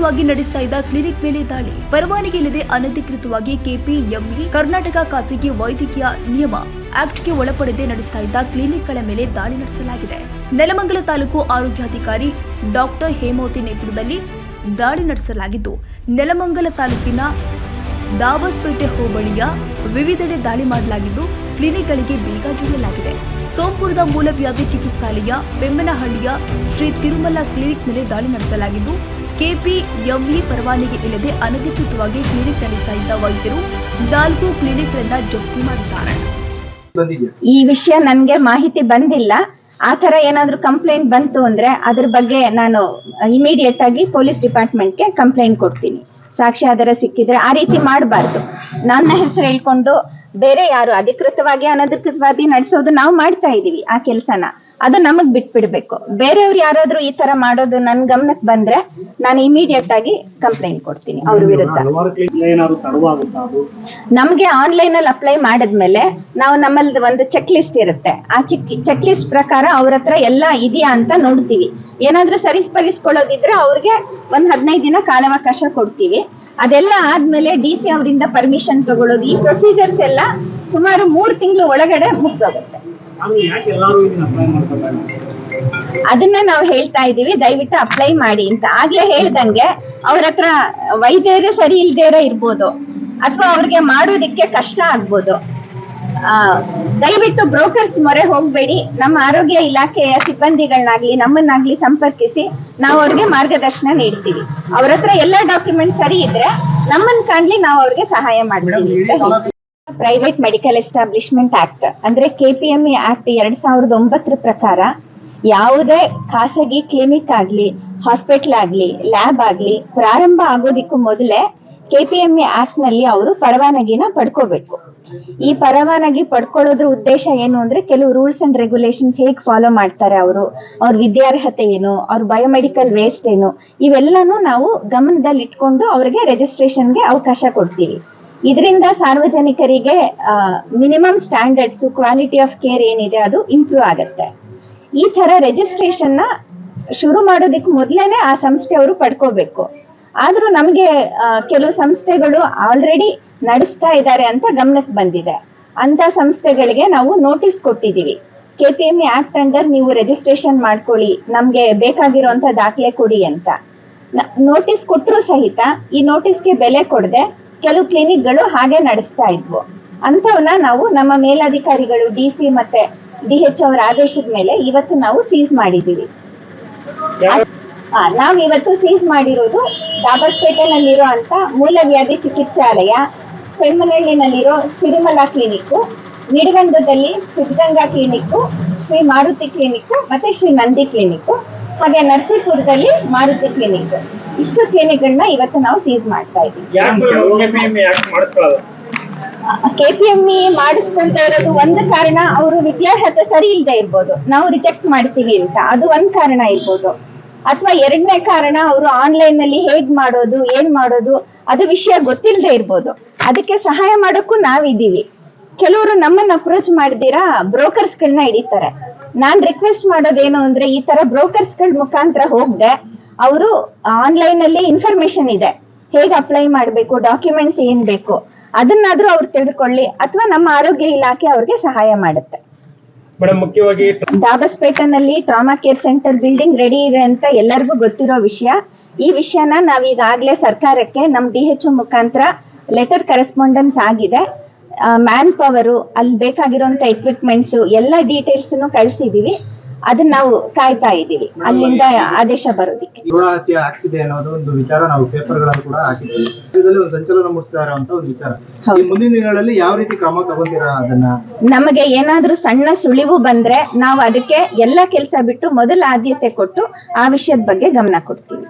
ಅಧಿಕೃತವಾಗಿ ನಡೆಸ್ತಾ ಇದ್ದ ಕ್ಲಿನಿಕ್ ಮೇಲೆ ದಾಳಿ. ಪರವಾನಗಿ ಇಲ್ಲದೆ ಅನಧಿಕೃತವಾಗಿ ಕೆಪಿಎಂಇ, ಕರ್ನಾಟಕ ಖಾಸಗಿ ವೈದ್ಯಕೀಯ ನಿಯಮ ಆಕ್ಟ್ಗೆ ಒಳಪಡದೆ ನಡೆಸ್ತಾ ಇದ್ದ ಕ್ಲಿನಿಕ್ಗಳ ಮೇಲೆ ದಾಳಿ ನಡೆಸಲಾಗಿದೆ. ನೆಲಮಂಗಲ ತಾಲೂಕು ಆರೋಗ್ಯಾಧಿಕಾರಿ ಡಾಕ್ಟರ್ ಹೇಮಾವತಿ ನೇತೃತ್ವದಲ್ಲಿ ದಾಳಿ ನಡೆಸಲಾಗಿದ್ದು, ನೆಲಮಂಗಲ ತಾಲೂಕಿನ ದಾವಸ್ಪೇಟೆ ಹೋಬಳಿಯ ವಿವಿಧೆಡೆ ದಾಳಿ ಮಾಡಲಾಗಿದ್ದು, ಕ್ಲಿನಿಕ್ಗಳಿಗೆ ಬೀಗ ಜೋಡಲಾಗಿದೆ. ಸೋಂಪುರದ ಮೂಲವ್ಯಾಧಿ ಚಿಕಿತ್ಸಾಲಯ, ಬೆಮ್ಮನಹಳ್ಳಿಯ ಶ್ರೀ ತಿರುಮಲ ಕ್ಲಿನಿಕ್ ಮೇಲೆ ದಾಳಿ ನಡೆಸಲಾಗಿದ್ದು ಕೆಪಿಎಂಇ ಪರವಾನಗಿ ಇಲ್ಲದೆ ಅನಧಿಕೃತವಾಗಿ ಕ್ಲಿನಿಕ್ ನಡೆಸ್ತಾ ಇದ್ದ ವೈದ್ಯರು ನಾಲ್ಕು ಕ್ಲಿನಿಕ್ಗಳನ್ನ ಜಪ್ತಿ ಮಾಡಿದ್ದಾರೆ. ಈ ವಿಷಯ ನನ್ಗೆ ಮಾಹಿತಿ ಬಂದಿಲ್ಲ. ಆ ತರ ಏನಾದ್ರೂ ಕಂಪ್ಲೇಂಟ್ ಬಂತು ಅಂದ್ರೆ ಅದ್ರ ಬಗ್ಗೆ ನಾನು ಇಮಿಡಿಯೇಟ್ ಆಗಿ ಪೊಲೀಸ್ ಡಿಪಾರ್ಟ್ಮೆಂಟ್ಗೆ ಕಂಪ್ಲೇಂಟ್ ಕೊಡ್ತೀನಿ. ಸಾಕ್ಷ್ಯಾಧಾರ ಸಿಕ್ಕಿದ್ರೆ ಆ ರೀತಿ ಮಾಡಬಾರ್ದು. ನನ್ನ ಹೆಸರು ಹೇಳ್ಕೊಂಡು ಬೇರೆ ಯಾರು ಅಧಿಕೃತವಾಗಿ ಅನಧಿಕೃತವಾಗಿ ನಡೆಸೋದು ನಾವು ಮಾಡ್ತಾ ಇದೀವಿ ಆ ಕೆಲಸನ. ಅದು ನಮಗ್ ಬಿಟ್ಬಿಡ್ಬೇಕು. ಬೇರೆಯವ್ರು ಯಾರಾದ್ರೂ ಈ ತರ ಮಾಡೋದು ನನ್ ಗಮನಕ್ಕೆ ಬಂದ್ರೆ ನಾನು ಇಮಿಡಿಯೇಟ್ ಆಗಿ ಕಂಪ್ಲೇಂಟ್ ಕೊಡ್ತೀನಿ ಅವ್ರ ವಿರುದ್ಧ. ನಮ್ಗೆ ಆನ್ಲೈನ್ ಅಲ್ಲಿ ಅಪ್ಲೈ ಮಾಡಿದ್ಮೇಲೆ ನಾವು ನಮ್ಮಲ್ಲಿ ಒಂದು ಚೆಕ್ ಲಿಸ್ಟ್ ಇರುತ್ತೆ. ಆ ಚೆಕ್ ಚೆಕ್ ಲಿಸ್ಟ್ ಪ್ರಕಾರ ಅವ್ರ ಹತ್ರ ಎಲ್ಲ ಇದೆಯಾ ಅಂತ ನೋಡ್ತೀವಿ. ಏನಾದ್ರೂ ಸರಿಸ್ಪಡಿಸ್ಕೊಳ್ಳೋದಿದ್ರೆ ಅವ್ರಿಗೆ ಒಂದ್ ಹದಿನೈದು ದಿನ ಕಾಲಾವಕಾಶ ಕೊಡ್ತೀವಿ. ಅದೆಲ್ಲ ಆದ್ಮೇಲೆ ಡಿ ಸಿ ಅವರಿಂದ ಪರ್ಮಿಷನ್ ತಗೊಳ್ಳೋದು ಈ ಪ್ರೊಸೀಜರ್ಸ್ ಎಲ್ಲ ಸುಮಾರು ಮೂರು ತಿಂಗಳು ಒಳಗಡೆ ಮುಗ್ದೋಗುತ್ತೆ. ಅದನ್ನ ನಾವು ಹೇಳ್ತಾ ಇದೀವಿ ದಯವಿಟ್ಟು ಅಪ್ಲೈ ಮಾಡಿ ಅಂತ. ಆಗ್ಲೇ ಹೇಳ್ದಂಗೆ ಅವ್ರ ಹತ್ರ ವೈದ್ಯರೇ ಸರಿ ಇಲ್ದೇ ಇರ್ಬೋದು ಅಥವಾ ಅವ್ರಿಗೆ ಮಾಡೋದಿಕ್ಕೆ ಕಷ್ಟ ಆಗ್ಬೋದು. ಆ, ದಯವಿಟ್ಟು ಬ್ರೋಕರ್ಸ್ ಮೊರೆ ಹೋಗ್ಬೇಡಿ. ನಮ್ಮ ಆರೋಗ್ಯ ಇಲಾಖೆಯ ಸಿಬ್ಬಂದಿಗಳನ್ನಾಗ್ಲಿ ನಮ್ಮನ್ನಾಗ್ಲಿ ಸಂಪರ್ಕಿಸಿ ನಾವು ಅವ್ರಿಗೆ ಮಾರ್ಗದರ್ಶನ ನೀಡ್ತೀವಿ. ಅವ್ರ ಹತ್ರ ಎಲ್ಲ ಡಾಕ್ಯುಮೆಂಟ್ ಸರಿ ಇದ್ರೆ ನಮ್ಮನ್ ಕಾಣ್ಲಿ ನಾವು ಅವ್ರಿಗೆ ಸಹಾಯ ಮಾಡ್ತೀವಿ. ಪ್ರೈವೇಟ್ ಮೆಡಿಕಲ್ ಎಸ್ಟಾಬ್ಲಿಷ್ಮೆಂಟ್ ಆಕ್ಟ್ ಅಂದ್ರೆ ಕೆಪಿಎಂಇ ಆಕ್ಟ್ ಎರಡ್ ಸಾವಿರದ ಒಂಬತ್ತರ ಪ್ರಕಾರ ಯಾವುದೇ ಖಾಸಗಿ ಕ್ಲಿನಿಕ್ ಆಗ್ಲಿ ಹಾಸ್ಪಿಟಲ್ ಆಗ್ಲಿ ಲ್ಯಾಬ್ ಆಗ್ಲಿ ಪ್ರಾರಂಭ ಆಗೋದಿಕ್ಕೂ ಮೊದಲೇ ಕೆಪಿಎಂಇ ಆಕ್ಟ್ನಲ್ಲಿ ಅವರು ಪರವಾನಗಿನ ಪಡ್ಕೋಬೇಕು. ಈ ಪರವಾನಗಿ ಪಡ್ಕೊಳ್ಳೋದ್ರ ಉದ್ದೇಶ ಏನು ಅಂದ್ರೆ ಕೆಲವು ರೂಲ್ಸ್ ಅಂಡ್ ರೆಗ್ಯುಲೇಷನ್ಸ್ ಹೇಗ್ ಫಾಲೋ ಮಾಡ್ತಾರೆ ಅವರು, ಅವ್ರ ವಿದ್ಯಾರ್ಹತೆ ಏನು, ಅವ್ರ ಬಯೋಮೆಡಿಕಲ್ ವೇಸ್ಟ್ ಏನು, ಇವೆಲ್ಲನೂ ನಾವು ಗಮನದಲ್ಲಿ ಇಟ್ಕೊಂಡು ಅವ್ರಿಗೆ ರಿಜಿಸ್ಟ್ರೇಷನ್ಗೆ ಅವಕಾಶ ಕೊಡ್ತೀವಿ. ಇದರಿಂದ ಸಾರ್ವಜನಿಕರಿಗೆ minimum standards quality of care ಏನಿದೆ ಅದು ಇಂಪ್ರೂವ್ ಆಗುತ್ತೆ. ಈ ತರ ರೆಜಿಸ್ಟ್ರೇಷನ್ನ ಶುರು ಮಾಡೋದಕ್ಕೆ ಮೊದ್ಲೇನೆ ಆ ಸಂಸ್ಥೆಯವರು ಪಡ್ಕೋಬೇಕು. ಆದ್ರೂ ನಮ್ಗೆ ಕೆಲವು ಸಂಸ್ಥೆಗಳು ಆಲ್ರೆಡಿ ನಡೆಸ್ತಾ ಇದ್ದಾರೆ ಅಂತ ಗಮನಕ್ಕೆ ಬಂದಿದೆ. ಅಂತ ಸಂಸ್ಥೆಗಳಿಗೆ ನಾವು ನೋಟಿಸ್ ಕೊಟ್ಟಿದೀವಿ. ಕೆಪಿಎಂಇ ಆಕ್ಟ್ ಅಂಡರ್ ನೀವು ರೆಜಿಸ್ಟ್ರೇಷನ್ ಮಾಡ್ಕೊಳ್ಳಿ, ನಮ್ಗೆ ಬೇಕಾಗಿರುವಂತ ದಾಖಲೆ ಕೊಡಿ ಅಂತ. ನೋಟಿಸ್ ಕೊಟ್ಟರು ಸಹಿತ ಈ ನೋಟಿಸ್ಗೆ ಬೆಲೆ ಕೊಡದೆ ಕೆಲವು ಕ್ಲಿನಿಕ್ಗಳು ಹಾಗೆ ನಡೆಸ್ತಾ ಇದ್ವು. ಅಂಥವನ್ನ ನಾವು ನಮ್ಮ ಮೇಲಾಧಿಕಾರಿಗಳು ಡಿ ಸಿ ಮತ್ತೆ ಡಿ ಎಚ್ ಅವರ ಆದೇಶದ ಮೇಲೆ ಇವತ್ತು ನಾವು ಸೀಸ್ ಮಾಡಿದ್ದೀವಿ. ನಾವ್ ಇವತ್ತು ಸೀಸ್ ಮಾಡಿರೋದು ದಾಬಸ್ಪೇಟೆನಲ್ಲಿರೋ ಅಂತ ಮೂಲವ್ಯಾಧಿ ಚಿಕಿತ್ಸಾಲಯ ಪೆಮ್ಮನಹಳ್ಳಿನಲ್ಲಿರೋ ತಿರುಮಲ ಕ್ಲಿನಿಕ್ ನಿಡಗಂಧದಲ್ಲಿ ಸಿದ್ಧಗಂಗಾ ಕ್ಲಿನಿಕ್ ಶ್ರೀ ಮಾರುತಿ ಕ್ಲಿನಿಕ್ ಮತ್ತೆ ಶ್ರೀ ನಂದಿ ಕ್ಲಿನಿಕ್ ಹಾಗೆ ನರಸೀಪುರದಲ್ಲಿ ಮಾರುತಿ ಕ್ಲಿನಿಕ್ ಇಷ್ಟು ಕ್ಲಿನಿಕ್ಗಳನ್ನ ಇವತ್ತು ನಾವು ಸೀಸ್ ಮಾಡ್ತಾ ಇದ್ದೀವಿ. ಯಾಕೆ ಕೆಪಿಎಂಇ ಮಾಡಿಸ್ಕೊಂತ ಕೆಪಿಎಂಇ ಮಾಡಿಸ್ಕೊಳ್ತಾ ಇರೋದು ಒಂದು ಕಾರಣ ಅವರು ವಿದ್ಯಾರ್ಹತೆ ಸರಿ ಇಲ್ಲದೆ ಇರ್ಬೋದು. ನಾವು ರಿಜೆಕ್ಟ್ ಮಾಡ್ತೀವಿ ಅಂತ. ಅದು ಒಂದ್ ಕಾರಣ ಇರ್ಬೋದು. ಅಥವಾ ಎರಡನೇ ಕಾರಣ ಅವರು ಆನ್ಲೈನ್ನಲ್ಲಿ ಹೇಗ್ ಮಾಡೋದು ಏನ್ ಮಾಡೋದು ಅದು ವಿಷಯ ಗೊತ್ತಿಲ್ಲದೆ ಇರ್ಬೋದು. ಅದಕ್ಕೆ ಸಹಾಯ ಮಾಡೋಕ್ಕೂ ನಾವಿದ್ದೀವಿ. ಕೆಲವರು ನಮ್ಮನ್ನ ಅಪ್ರೋಚ್ ಮಾಡಿದಿರಾ ಬ್ರೋಕರ್ಸ್ ಗಳನ್ನ ಹಿಡಿತಾರೆ. ನಾನ್ ರಿಕ್ವೆಸ್ಟ್ ಮಾಡೋದೇನು ಅಂದ್ರೆ ಈ ತರ ಬ್ರೋಕರ್ಸ್ಗಳ ಮುಖಾಂತರ ಹೋಗದೆ ಅವರು ಆನ್ಲೈನ್ ಅಲ್ಲಿ ಇನ್ಫಾರ್ಮೇಶನ್ ಇದೆ. ಹೇಗೆ ಅಪ್ಲೈ ಮಾಡಬೇಕು ಡಾಕ್ಯುಮೆಂಟ್ಸ್ ಏನ್ ಬೇಕು ಅದನ್ನಾದ್ರೂ ಅವ್ರು ತಿಳ್ಕೊಳ್ಳಿ ಅಥವಾ ನಮ್ಮ ಆರೋಗ್ಯ ಇಲಾಖೆ ಅವ್ರಿಗೆ ಸಹಾಯ ಮಾಡುತ್ತೆ. ಮುಖ್ಯವಾಗಿ ದಾಬಸ್ಪೇಟನಲ್ಲಿ trauma care centre building ready ಇದೆ ಅಂತ ಎಲ್ಲರಿಗೂ ಗೊತ್ತಿರೋ ವಿಷಯ. ಈ ವಿಷಯನ ನಾವೀಗಾಗಲೇ ಸರ್ಕಾರಕ್ಕೆ ನಮ್ಮ ಡಿ ಎಚ್ ಮುಖಾಂತರ ಲೆಟರ್ ಕರೆಸ್ಪಾಂಡೆನ್ಸ್ ಆಗಿದೆ. ಮ್ಯಾನ್ ಪವರು ಅಲ್ಲಿ ಬೇಕಾಗಿರುವಂತ ಎಕ್ವಿಪ್ಮೆಂಟ್ಸ್ ಎಲ್ಲ ಡೀಟೇಲ್ಸ್ ಕಳಿಸಿದೀವಿ. ಅದನ್ನ ನಾವು ಕಾಯ್ತಾ ಇದೀವಿ ಅಲ್ಲಿಂದ ಆದೇಶ ಬರೋದಿಕ್ಕೆ. ಭ್ರೂಣ ಹತ್ಯೆ ಆಗ್ತಿದೆ ಅನ್ನೋದು ಒಂದು ವಿಚಾರ ನಾವು ಪೇಪರ್ಗಳಲ್ಲಿ ಕೂಡ ಹಾಕಿದ್ದೀವಿ. ಇದರಲ್ಲಿ ಒಂದು ಸಂಚಲನ ಮೂಡಿಸ್ತಾ ಇರುವಂತ ಒಂದು ವಿಚಾರ. ಈ ಮುಂದಿನ ದಿನಗಳಲ್ಲಿ ಯಾವ ರೀತಿ ಕ್ರಮ ತಗೊಂತೀರಾ ಅದನ್ನ? ನಮಗೆ ಏನಾದ್ರೂ ಸಣ್ಣ ಸುಳಿವು ಬಂದ್ರೆ ನಾವು ಅದಕ್ಕೆ ಎಲ್ಲ ಕೆಲಸ ಬಿಟ್ಟು ಮೊದಲ ಆದ್ಯತೆ ಕೊಟ್ಟು ಆ ವಿಷಯದ ಬಗ್ಗೆ ಗಮನ ಕೊಡ್ತೀವಿ.